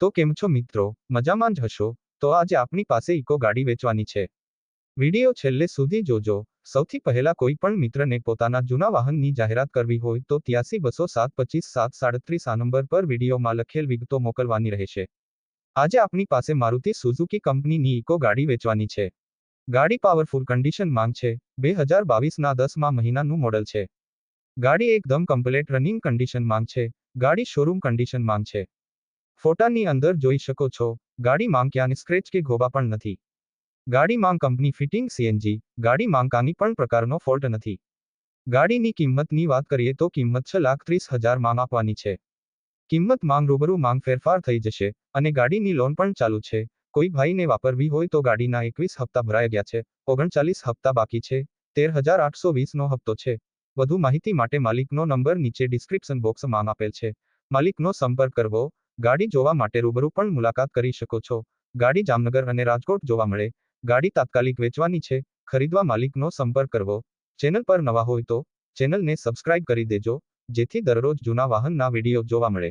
તો કેમ છો મિત્રો? મજામાં જ હશો? તો આજે આપણી પાસે ઇકો ગાડી વેચવાની છે. વીડિયો છેલ્લે સુધી જોજો. સૌથી પહેલા કોઈ પણ મિત્રને પોતાના જૂના વાહનની જાહેરાત કરવી હોય તો ત્યાસી બસો સાત પચીસ સાત સાડત્રીસ આ નંબર પર વિડીયોમાં લખેલ વિગતો મોકલવાની રહેશે. આજે આપણી પાસે મારુતિ સુઝુકી કંપનીની ઇકો ગાડી વેચવાની છે. ગાડી પાવરફુલ કન્ડિશન માંગ છે. બે હજાર બાવીસના દસમા મહિનાનું મોડલ છે. ગાડી એકદમ કમ્પ્લેટ રનિંગ કન્ડિશન માંગ છે. ગાડી શોરૂમ કન્ડિશન માંગ છે. ફોટાની અંદર જોઈ શકો છો, ગાડી માંગ ક્યાં સ્ક્રેચ કે ગોબા પણ નથી. ગાડી માંગ કંપની ફિટિંગ સીએનજી ગાડી માંગ કાની પણ પ્રકારનો ફોલ્ટ નથી. ગાડીની કિંમતની વાત કરીએ તો કિંમત છ લાખ ત્રીસ હજાર માંગ આપવાની છે. કિંમત માંગ રૂબરૂ માંગ ફેરફાર થઈ જશે અને ગાડીની લોન પણ ચાલુ છે. કોઈ ભાઈને વાપરવી હોય તો ગાડીના એકવીસ હપ્તા ભરાઈ ગયા છે, ઓગણચાલીસ હપ્તા બાકી છે, તેર હજાર આઠસો વીસનો હપ્તો છે. વધુ માહિતી માટે માલિકનો નંબર નીચે ડિસ્ક્રિપ્શન બોક્સમાં આપેલ છે. માલિકનો સંપર્ક કરવો ગાડી જોવા માટે રૂબરૂ પણ મુલાકાત કરી શકો છો. ગાડી જામનગર અને રાજકોટ જોવા મળે. ગાડી તાત્કાલિક વેચવાની છે. ખરીદવા માલિકનો સંપર્ક કરવો. ચેનલ પર નવા હોય તો ચેનલને સબસ્ક્રાઇબ કરી દેજો. જેથી દરરોજ જૂના વાહનના વીડિયો જોવા મળે.